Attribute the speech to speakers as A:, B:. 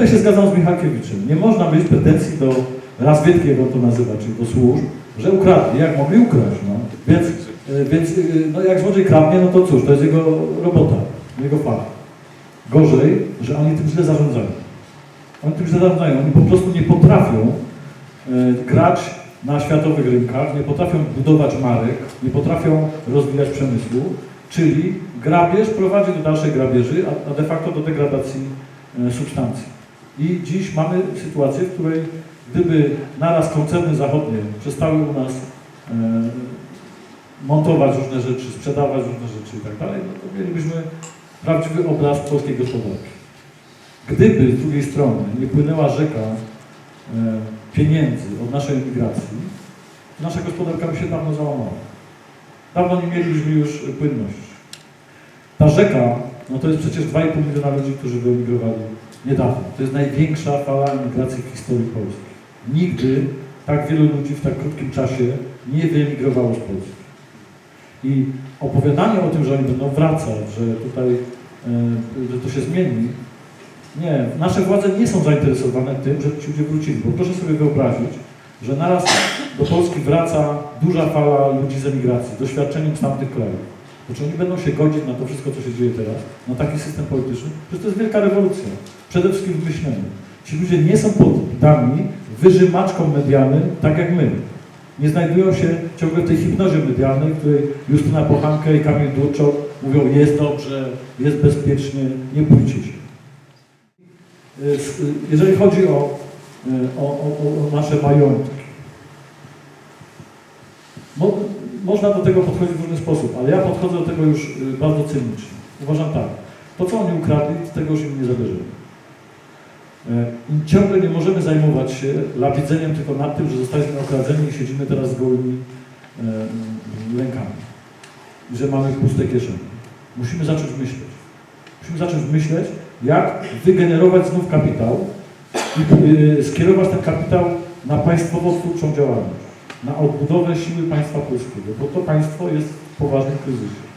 A: tutaj się zgadzam z Michalkiewiczem. Nie można mieć pretensji do on to nazywa, czyli do służb, że ukradli. Jak mogli ukraść, no. Więc, y, więc y, no jak złodziej kradnie, no to cóż, to jest jego robota, jego fach. Gorzej, że oni tym źle zarządzają. Oni tym źle zarządzają. Oni po prostu nie potrafią e, grać na światowych rynkach, nie potrafią budować marek, nie potrafią rozwijać przemysłu, czyli grabież prowadzi do dalszej grabieży, a, de facto do degradacji e, substancji. I dziś mamy sytuację, w której gdyby naraz koncerny zachodnie przestały u nas e, montować różne rzeczy, sprzedawać różne rzeczy i tak dalej, no to mielibyśmy prawdziwy obraz polskiej gospodarki. Gdyby z drugiej strony nie płynęła rzeka e, pieniędzy od naszej emigracji, nasza gospodarka by się dawno załamała. Dawno nie mielibyśmy już płynności. Ta rzeka, no to jest przecież 2,5 miliona ludzi, którzy wyemigrowali niedawno. To jest największa fala emigracji w historii Polski. Nigdy tak wielu ludzi w tak krótkim czasie nie wyemigrowało z Polski. I opowiadanie o tym, że oni będą wracać, że tutaj e, że to się zmieni, nie, nasze władze nie są zainteresowane tym, żeby ci ludzie wrócili, bo proszę sobie wyobrazić, że naraz do Polski wraca duża fala ludzi z emigracji, doświadczeniem z tamtych krajów. Czy oni będą się godzić na to wszystko, co się dzieje teraz, na taki system polityczny? Przecież to jest wielka rewolucja. Przede wszystkim w myśleniu. Ci ludzie nie są poddani wyżymaczkom medialnym, tak jak my. Nie znajdują się ciągle w tej hipnozie medialnej, w której Justyna Pochanka i Kamil Durczok mówią jest dobrze, jest bezpiecznie, nie bójcie się. Y, y, Jeżeli chodzi o, y, o, o, o nasze majątki, można do tego podchodzić w różny sposób, ale ja podchodzę do tego już y, bardzo cynicznie. Uważam tak, to co oni ukradli, tego już im nie zabierzemy. E, I ciągle nie możemy zajmować się lawidzeniem tylko nad tym, że zostaliśmy okradzeni i siedzimy teraz z gołymi e, rękami. Że mamy puste kieszenie. Musimy zacząć myśleć. Musimy zacząć myśleć, jak wygenerować znów kapitał i y, skierować ten kapitał na państwowo-twórczą działalność, na odbudowę siły państwa polskiego, bo to państwo jest w poważnym kryzysie.